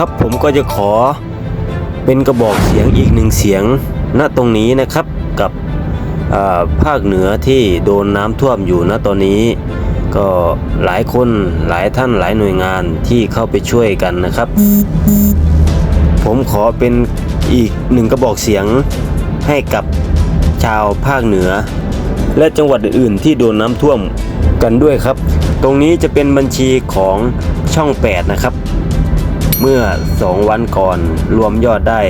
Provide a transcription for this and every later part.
ครับผมก็จะขอเป็นกระบอกเสียงอีกหนึ่งเสียงณตรงนี้นะครับกับภาคเหนือที่โดนน้ำท่วมอยู่ณตอนนี้ ก็หลายคนหลายท่านหลายหน่วยงานที่เข้าไปช่วยกันนะครับ ผมขอเป็นอีกหนึ่งกระบอกเสียงให้กับชาวภาคเหนือ และจังหวัดอื่นๆที่โดนน้ำท่วมกันด้วยครับ ตรงนี้จะเป็นบัญชีของช่อง 8 นะครับ เมื่อ 2 วันก่อนรวมยอดได้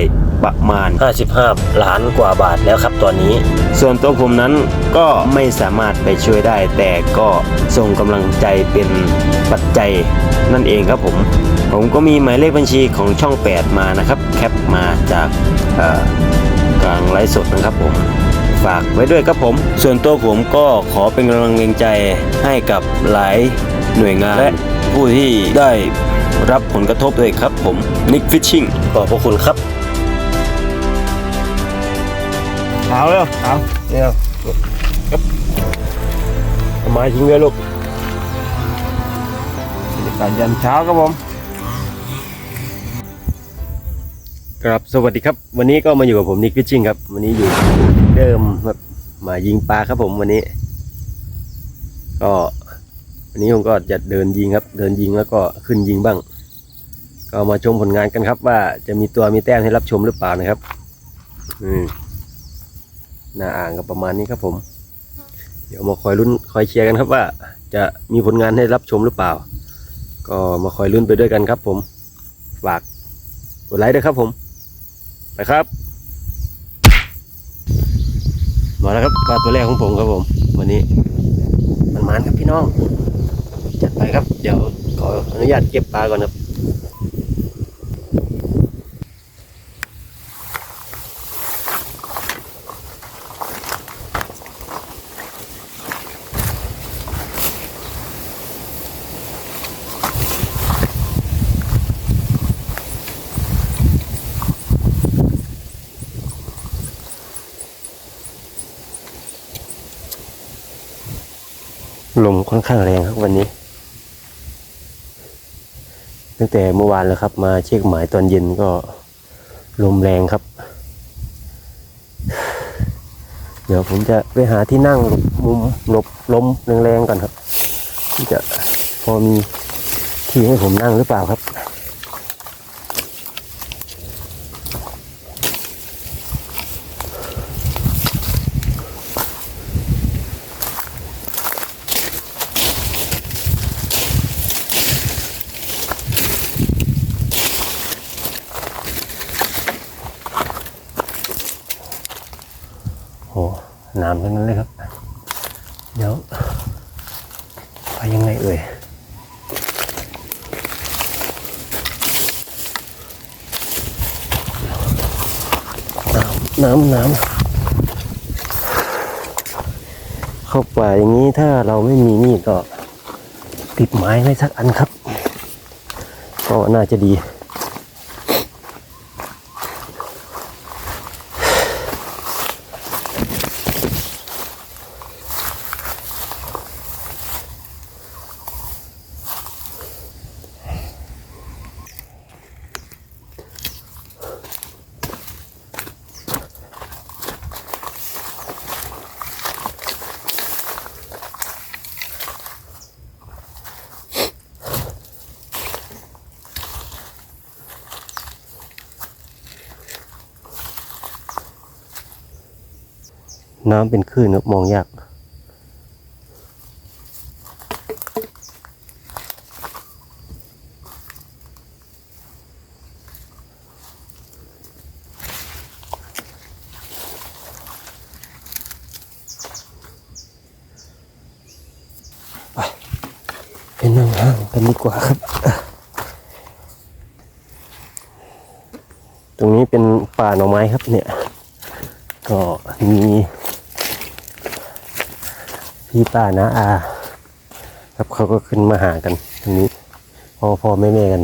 ประมาณ 55 ล้านกว่าบาทแล้วครับตอนนี้ ส่วนตัวผมนั้นก็ไม่สามารถไปช่วยได้ แต่ก็ส่งกำลังใจเป็นปัจจัยนั่นเองครับผม ผมก็มีหมายเลขบัญชีของช่อง 8 มานะครับ แคปมาจากเอ่อกลางไลฟ์สดนะครับผมฝากไว้ด้วยครับผม ส่วนตัวผมก็ขอเป็นกำลังแรงใจให้กับหลายหน่วยงานและผู้ที่ได้ รับผลกระทบด้วยครับผมนิกฟิชชิ่งขอบพระคุณครับเอาเร็วเอาเร็วไม้ทิ้งไว้ลูกบรรยากาศยามเช้าครับผมครับสวัสดีครับ วันนี้ก็มาอยู่กับผมนิกฟิชชิ่งครับ วันนี้อยู่เดิมครับมายิงปลาครับผมวันนี้ ก็ วันนี้ผมก็จะเดินยิงครับ เดินยิงแล้วก็ขึ้นยิงบ้าง ก็มาชมผลงานกันครับ ว่าจะมีตัวมีแต้มให้รับชมหรือเปล่านะครับอืมหน้าอ่างก็ประมาณนี้ครับผม เดี๋ยวมาคอยลุ้นคอยเชียร์กันครับว่า จะมีผลงานให้รับชมหรือเปล่า ก็มาคอยลุ้นไปด้วยกันครับผม ฝากกดไลค์ด้วยครับผม ไปครับ มาแล้วครับปลาตัวแรกของผมครับผม วันนี้ มานครับพี่น้อง จัดไปครับ เดี๋ยวขออนุญาตเก็บปลาก่อนครับ ค่อนข้างแรงครับวันนี้ ตั้งแต่เมื่อวานแล้วครับ มาเช็คหมายตอนเย็นก็ลมแรงครับ เดี๋ยวผมจะไปหาที่นั่งหลบมุมหลบลมแรงๆก่อนครับที่จะพอมีที่ให้ผมนั่งหรือเปล่าครับ โอ้น้ำทั้งนั้นเลยครับ เดี๋ยวไปยังไงเอ่ย น้ำน้ำน้ำเข้าป่า อย่างนี้ถ้าเราไม่มีมีดก็ติดไม้ไว้สักอันครับ ก็น่าจะดี น้ำเป็นคลื่นครับมองยากไปไปนั่งห้างกันดีกว่าครับ ตรงนี้เป็นป่าหน่อไม้ครับเนี่ย ก็มี พี่ป้านาอา ครับเขาก็ขึ้นมาหากันตรงนี้พ่อพ่อแม่แม่กัน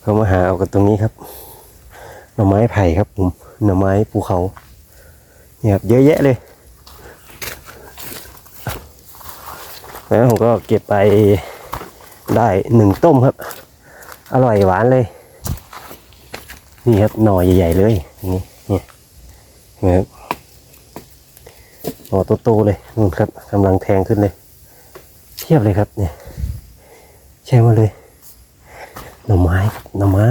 เขามาหาเอากันตรงนี้ครับ หน่อไม้ไผ่ครับผมหน่อไม้ภูเขาเนี่ยครับเยอะแยะเลยแล้วผมก็เก็บไปได้หนึ่งต้มครับ อร่อยหวานเลย นี่ครับหน่อใหญ่ ๆ เลยนี่เนี่ยนไหมครับ หน่อโตๆเลยนู่นครับกำลังแทงขึ้นเลย เทียบเลยครับเนี่ยใช่มาเลย หน่อไม้หน่อไม้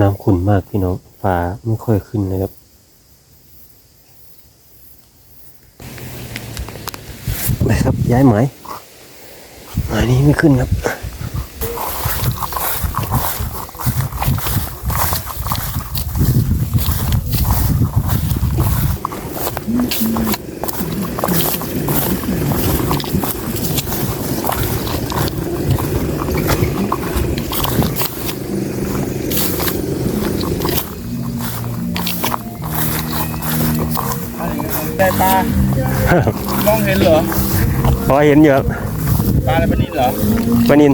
น้ำขุ่นมากพี่น้องฟ้าไม่ค่อยขึ้นเลยครับไปครับย้ายหมายหมายนี้ไม่ขึ้นครับ พอเห็นอยู่ครับปลาอะไรปลานินเหรอปลานิน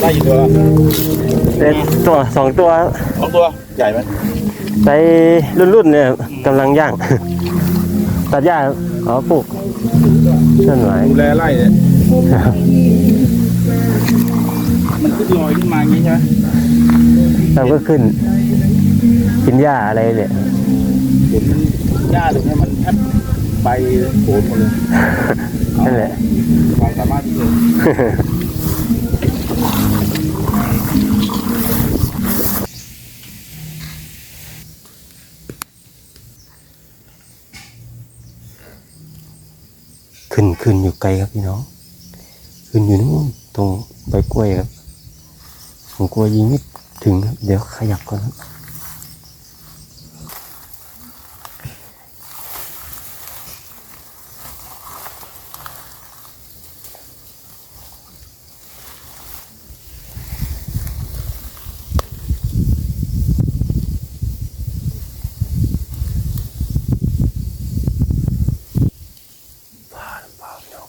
ได้อยู่ตัวละเป็นตัวสองตัวสองตัวใหญ่ไหมไปรุ่นๆเนี่ยครับกำลังย่าง ตัดหญ้าครับอ๋อปลูกต้นไม้ดูแลไล่เนี่ยมันขึ้นลอยขึ้นมาอย่างนี้ใช่ไหมเราก็ขึ้น กินหญ้าอะไรเนี่ยเห็นมันหญ้าตรงนี้มันแทบ ใบโผล่หมดเลยนั่นแหละความสามารถที่เกินขึ้นขึ้นอยู่ไกลครับพี่น้อง ขึ้นอยู่นู่นตรงใบกล้วยครับผมกลัวยิงไม่ถึงครับ เดี๋ยวขยับก่อนครับ ป่าป่าพี่น้อง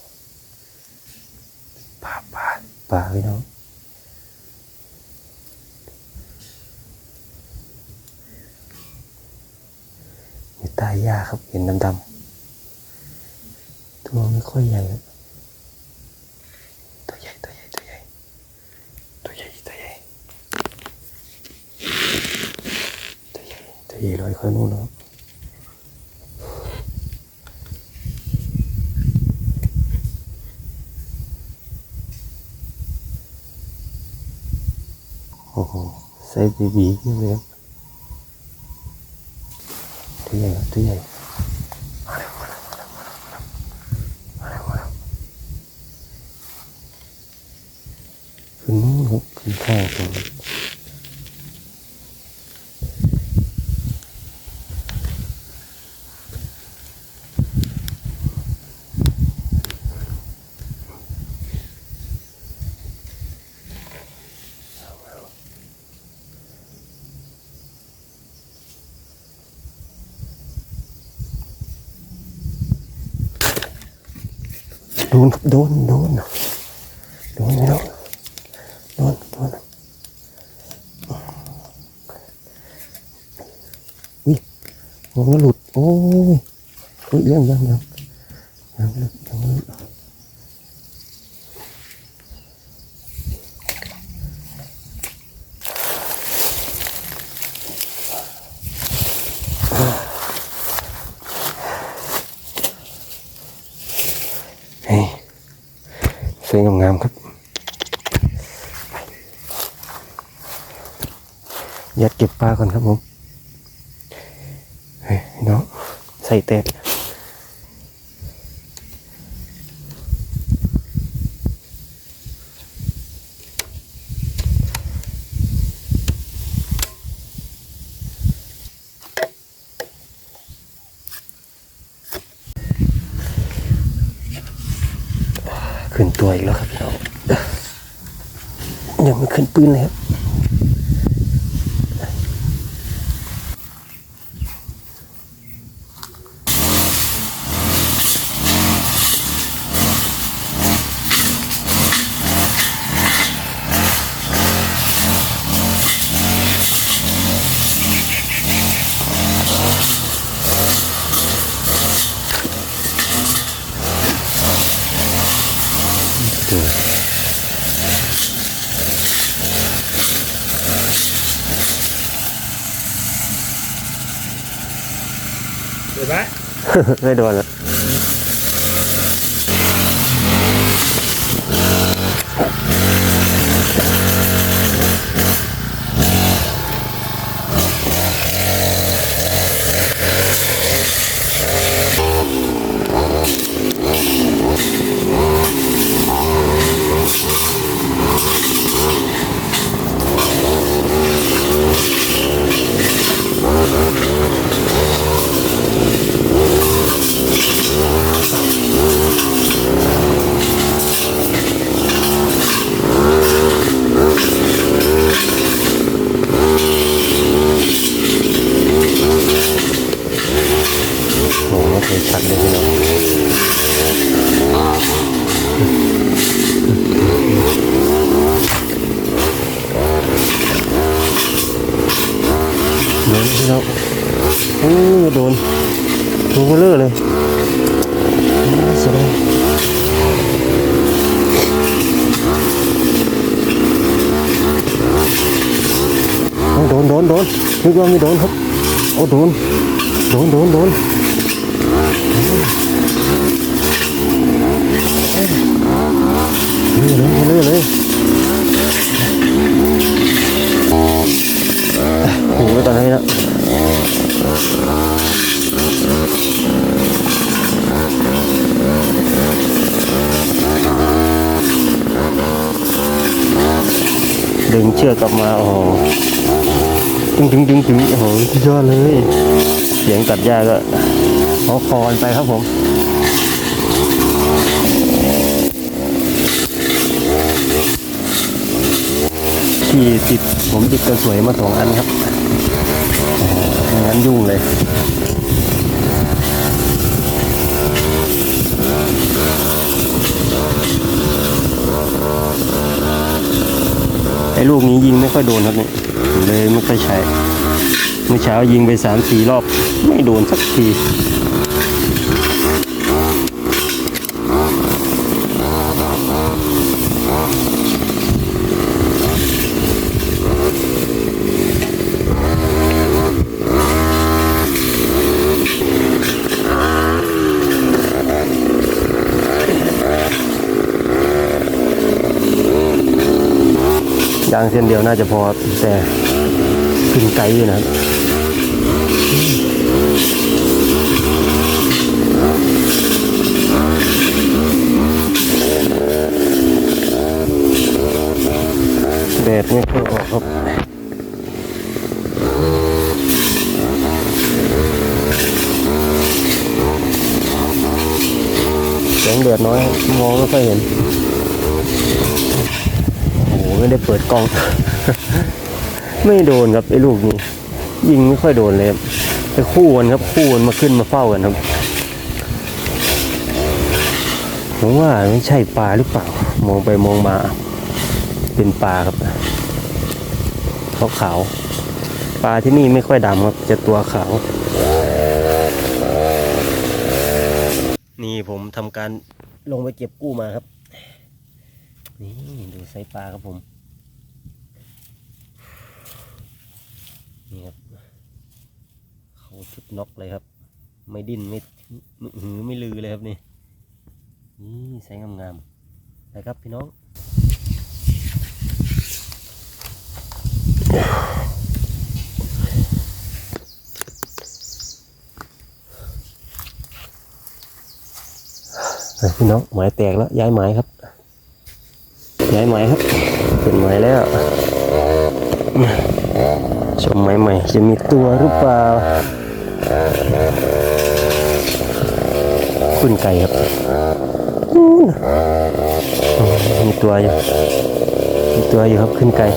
ป่าป่าป่าพี่น้องอยู่ ใต้หญ้าครับ เห็นดำๆตัวไม่ค่อยใหญ่ตัวใหญ่ตัวใหญ่ตัวใหญ่ตัวใหญ่ตัวใหญ่ตัวใหญ่ตัวใหญ่ลอยค่อยนู่นนะครับโอ้โหไซส์บีบีนี่เลยครับตัวใหญ่ตัวใหญ่มาแล้วมาแล้วมาแล้วมาแล้วมาแล้วมาแล้วขึ้น นู้นครับขึ้นข้างตรงนี้โดนครับโดน โดน โดนไม่แล้วโดนโดนอุ้ยหัวมันหลุด โอ้ย อุ้ยยังยังยังยังหลุดยังหลุดเฮ้ยสวยงามๆครับยัดเก็บปลาก่อนครับผมเฮ้ยพี่น้องใส่เต็ดขึ้นตัวอีกแล้วครับพี่น้อง ยังไม่ขึ้นปืนเลยครับ ไม่โดนแล้วโอ้โหไม่เคยชัดเลยพี่น้องโดนพี่น้องโอ้ยโดนตัวเบลอเลยน่าเสียดายโอ้โด นโดนโดนนึกว่าไม่โดนครับโอ้โดนโดนโดนโดนเลื่อยเลยเลื่อยเลยหูไปก่อนให้นะดึงเชือกกลับมาโอ้ ตึงดึงดึงดึงโอ้โหสุดยอดเลย เสียงตัดหญ้าก็เอคอนไปครับผมที่ติดผมติดกระสวยมาสองอันครับงั้นยุ่งเลยไอ้ลูกนี้ยิงไม่ค่อยโดนครับเนี่ย เลยไม่ค่อยใช้เมื่อเช้ายิงไปสามสี่รอบ ไม่โดนสักทีางเส้นเดียวน่าจะพอแต่ขึ้นไกลอยู่นะครับแดดไม่ค่อยออกครับแสงแดดน้อยมองไม่ค่อยเห็น ไม่ได้เปิดกล้อง ไม่โดนครับไอ้ลูกนี้ ยิงไม่ค่อยโดนเลยไปคู่กันครับคู่กันมาขึ้นมาเฝ้ากันครับผมว่าไม่ใช่ปลาหรือเปล่า มองไปมองมา เป็นปลาครับขาวขาวปลาที่นี่ไม่ค่อยดำครับจะตัวขาว นี่ผมทำการลงไปเก็บกู้มาครับ ดูไซส์ปลาครับผม นี่ครับ เขาชุดน็อกเลยครับ ไม่ดิ้นไม่หือไม่ลือเลยครับนี่ นี่ไซส์งามๆนะครับพี่น้องพี่น้องหมายแตกแล้วย้ายหมายครับ ย้ายหม่ครับเป็นหม่แล้วชมหมใหม่จะมีตัวหรือเปล่าขึ้นไก่ครับมีตัวอยู่มีตัวอยู่ครับขึ้นไก่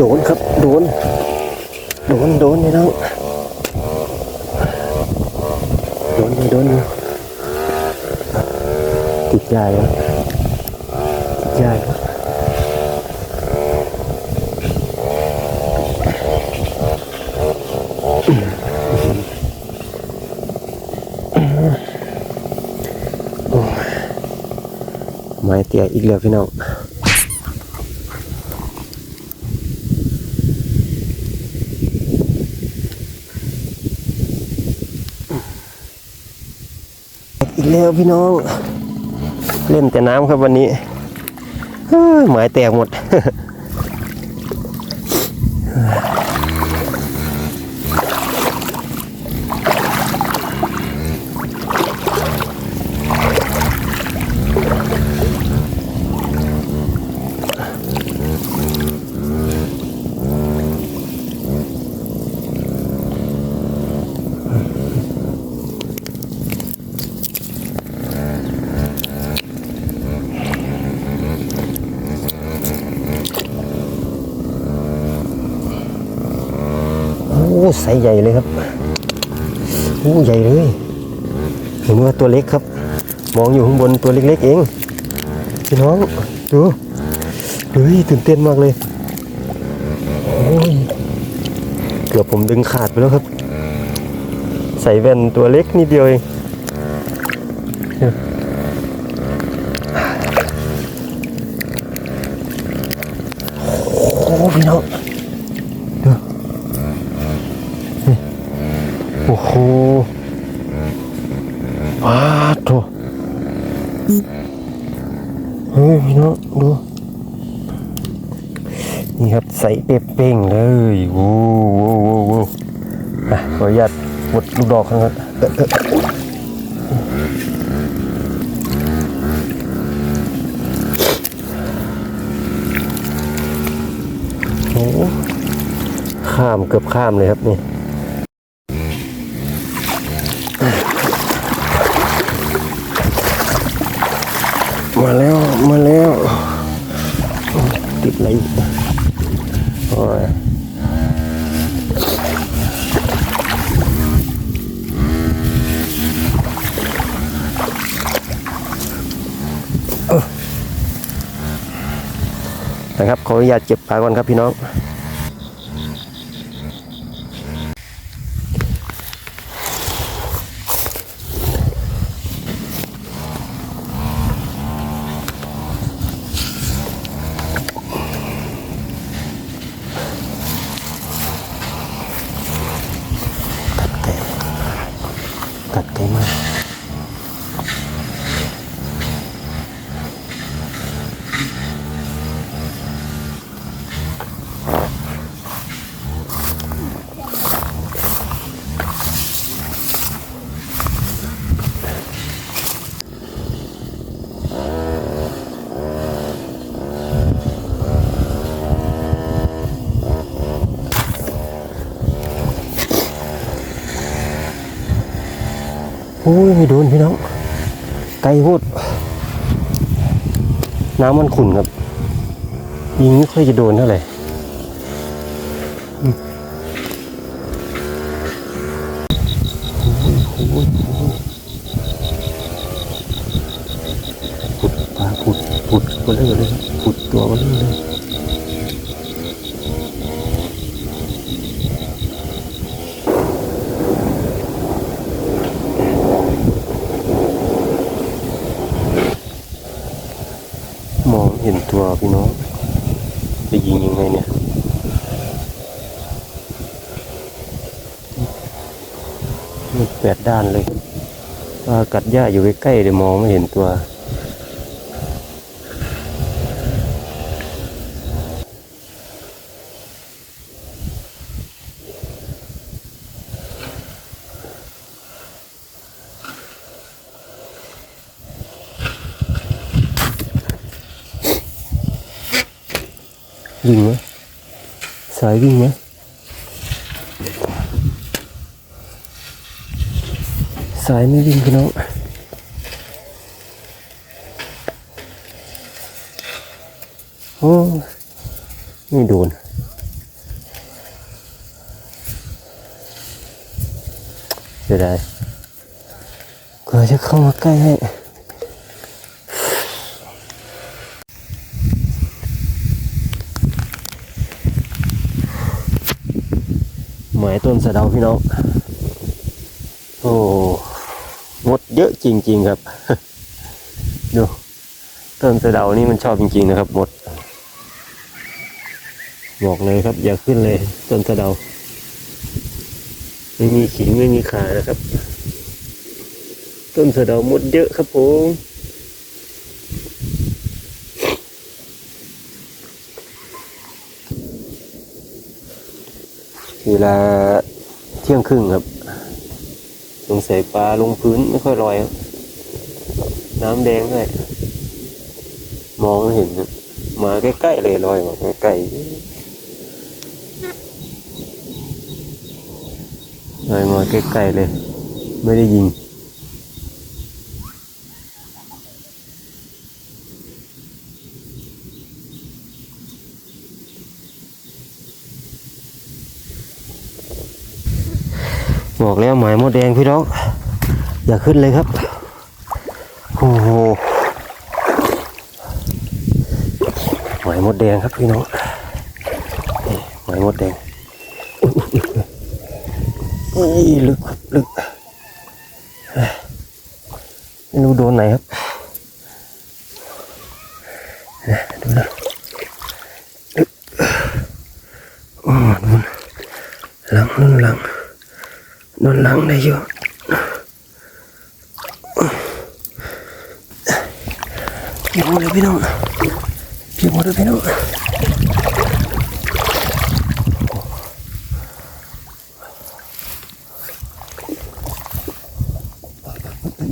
โดน โด น โดน โดนโดนพี่น้องโดนโดนอยู่ติดยาเลยติดยาไม้เตี้ยอีกแล้วพี่น้อง อีกแล้วพี่น้อง เล่นแต่น้ำครับวันนี้หมายแตกหมด โอ้ไซส์ใหญ่เลยครับโอ้ใหญ่เลย เห็นว่าตัวเล็กครับ มองอยู่ข้างบนตัวเล็กๆเองพี่น้องดูเฮ้ยตื่นเต้นมากเลยโอ้ยเกือบผมดึงขาดไปแล้วครับ ใส่แว่นตัวเล็กนิดเดียวเองโอ้พี่น้อง โอ้โหว้าโถเฮ้ยพี่น้องดู นี่ครับใส่เป๊ะเป้งเลยโว้โว้โว้โว้อะขออนุญาตหมดลูกดอกครับโอ้ข้ามเกือบข้ามเลยครับนี่ มาแล้ว มาแล้ว ติดอะไรโอ้ยนะครับขออนุญาตเก็บปลาก่อนครับพี่น้อง กัดแก โอ้ยโดนพี่น้อง ไกลโพูด น้ำมันขุ่นครับ ยิงไม่ค่อยจะโดนเท่าไหร่อืมโอ้ยโอ้ยโอ้ยผุดปลาผุดผุดตัวเบลอเลยครับผุดตัวเบลอเลย มองเห็นตัวพี่น้องจะยิงยังไงเนี่ยมันแปดด้านเลย ปลากัดหญ้าอยู่ใกล้ๆเดี๋ยวมองไม่เห็นตัวยิงไหมสายวิ่งไหม สายไม่วิ่งพี่น้องโอ้ไม่โดนเสียดายกว่าจะเข้ามาใกล้ให้หมายต้นสะเดาพี่น้องโอ้ห มดเยอะจริง ๆ ครับ ดูต้นสะเดานี่มันชอบจริง ๆ นะครับหมด บอกเลยครับ อย่าขึ้นเลย ต้นสะเดา ไม่มีขิงไม่มีขานะครับ ต้นสะเดามดเยอะครับผมเวลาเที่ยงครึ่งครับ สงสัยปลาลงพื้นไม่ค่อยลอยครับน้ำแดงด้วยมองไม่เห็นครับมาใกล้ๆเลยลอยมาใกล้ๆลอยมาใกล้ๆเลย ไม่ได้ยิง บอกแล้วหมายมดแดงพี่น้องอย่าขึ้นเลยครับ โอ้โหหมายมดแดงครับพี่น้องหมายมดแดงอุ๊ยลึกลึกไม่รู้โดนไหนครับดูนะลึกโอ้นู่นหลังนู่นหลัง ลังได้อยู่พี่หมดเลยพี่น้องพี่หมดเลยพี่น้อง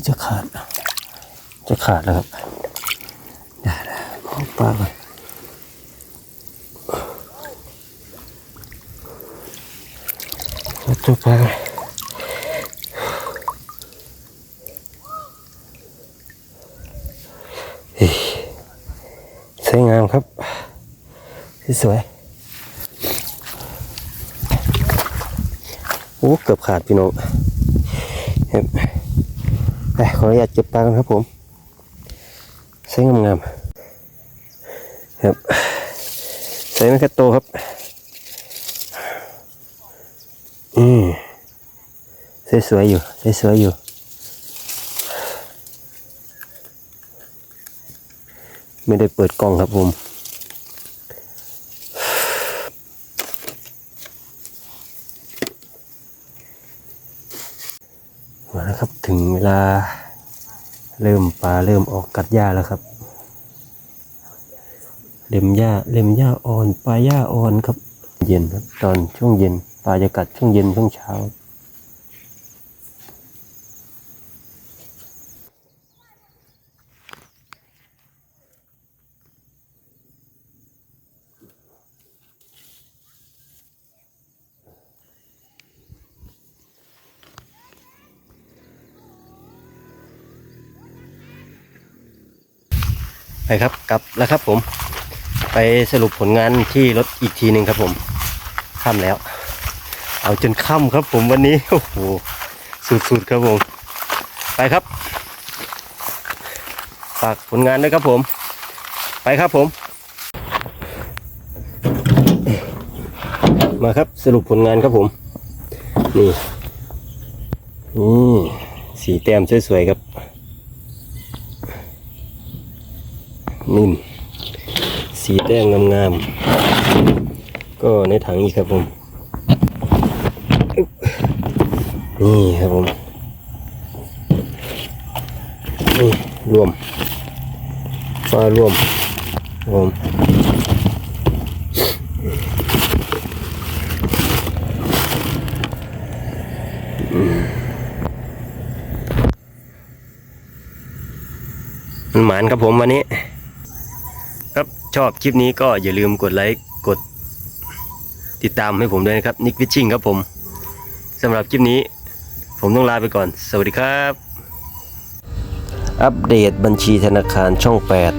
จะขาด จะขาดแล้วครับได้ได้เอาปลาก่อนเอาตัวปลาก่อน สวยงามครับ สวยโอ้เกือบขาดพี่น้องครับไปขออนุญาตเก็บปลากันครับผมใส่งามๆครับใส่ไม่ค่โตครับอืมสวยๆอยู่สวยๆอยู่ไม่ได้เปิดกล้องครับผม มาแล้วครับถึงเว ลาเริ่มปลาเริ่มออกกัดหญ้าแล้วครับ เล็มหญ้าเล็มหญ้าอ่อนปลาหญ้าอ่อนครับ เย็นครับ ตอนช่วงเย็นปลาจะกัดช่วงเย็นช่วงเช้า ไปครับกลับแล้วครับผม ไปสรุปผลงานที่รถอีกทีหนึ่งครับผมค่ำแล้ว เอาจนค่ำครับผมวันนี้โอ้โหสุดๆครับผม ไปครับฝากผลงานด้วยครับผม ไปครับผม มาครับสรุปผลงานครับผม นี่นี่สีแต้มสวยๆครับ นิ่ม สีแต้มงามๆ ก็ในถังอีกครับผม นี่ครับผมนี่รวมฟ้ารวมรวมมันหมานครับผมวันนี้ ชอบคลิปนี้ก็อย่าลืมกดไลค์กด ติดตามให้ผมด้วยนะครับนิกวิชชิงครับผมสำหรับคลิปนี้ ผมต้องลาไปก่อน สวัสดีครับ อัปเดตบัญชีธนาคารช่อง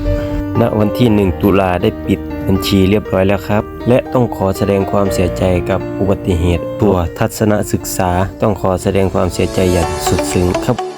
8 ณวันที่ 1 ตุลาได้ปิดบัญชีเรียบร้อยแล้วครับ และต้องขอแสดงความเสียใจกับอุบัติเหตุ ตัวทัศนศึกษา ต้องขอแสดงความเสียใจอย่างสุดซึ้งครับ